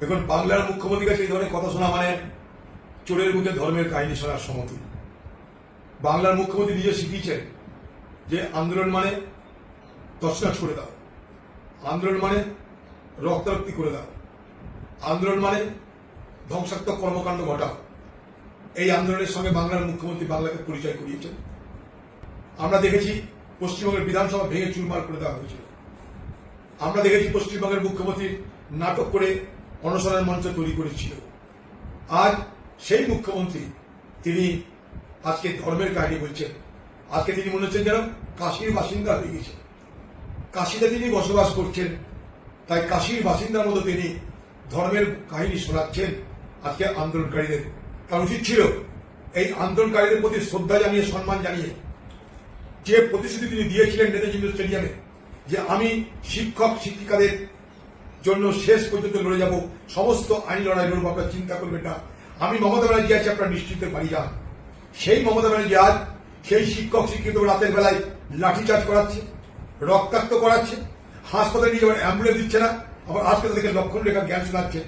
দেখুন, বাংলার মুখ্যমন্ত্রীর কাছে এই ধরনের কথা শোনা মানে চোরের মুখে ধর্মের কাহিনী শোনার সমতুল বাংলার মুখ্যমন্ত্রী নিজে শিখিয়েছেন যে আন্দোলন মানে তছনছ করে দাও। আন্দোলন মানে রক্তারক্তি করে দাও। আন্দোলন মানে ধ্বংসাত্মক কর্মকাণ্ড ঘটাও। এই আন্দোলনের সঙ্গে বাংলার মুখ্যমন্ত্রী বাংলাকে পরিচয় করিয়েছেন। আমরা দেখেছি পশ্চিমবঙ্গের বিধানসভা ভেঙে চুরমার করে দেওয়া হয়েছিল। আমরা দেখেছি পশ্চিমবঙ্গের মুখ্যমন্ত্রী নাটক করে অনশনের মঞ্চ তৈরি করেছিল। আজ সেই মুখ্যমন্ত্রী, তিনি আজকে ধর্মের কাহিনী বলছেন। আজকে তিনি মনে হচ্ছেন যেন কাশীর বাসিন্দা হয়ে গেছেন। কাশীতে তিনি বসবাস করছেন, তাই কাশীর বাসিন্দার মতো তিনি ধর্মের কাহিনী শোনাচ্ছেন আজকে আন্দোলনকারীদের। কারণ উচিত ছিল এই আন্দোলনকারীদের প্রতি শ্রদ্ধা জানিয়ে, সম্মান জানিয়ে যে প্রতিশ্রুতি তিনি দিয়েছিলেন নেতাজি স্টেডিয়ামে, যে আমি শিক্ষক শিক্ষিকাদের জন্য শেষ পর্যন্ত লড়ে যাব। সমস্ত আইন লড়াই লড়বো, আপনার চিন্তা করবেন না। আমি মমতা ব্যানার্জি আছি, আপনার নিশ্চিত বাড়ি যান। সেই মমতা ব্যানার্জি আজ সেই শিক্ষক, শিক্ষিত রাতের বেলায় লাঠিচার্জ করাচ্ছে, রক্তাক্ত করাচ্ছে, হাসপাতালে নিয়ে যাওয়ার অ্যাম্বুলেন্স দিচ্ছে না, আবার হাসপাতাল থেকে লক্ষণ রেখা জ্ঞান শোনাচ্ছে।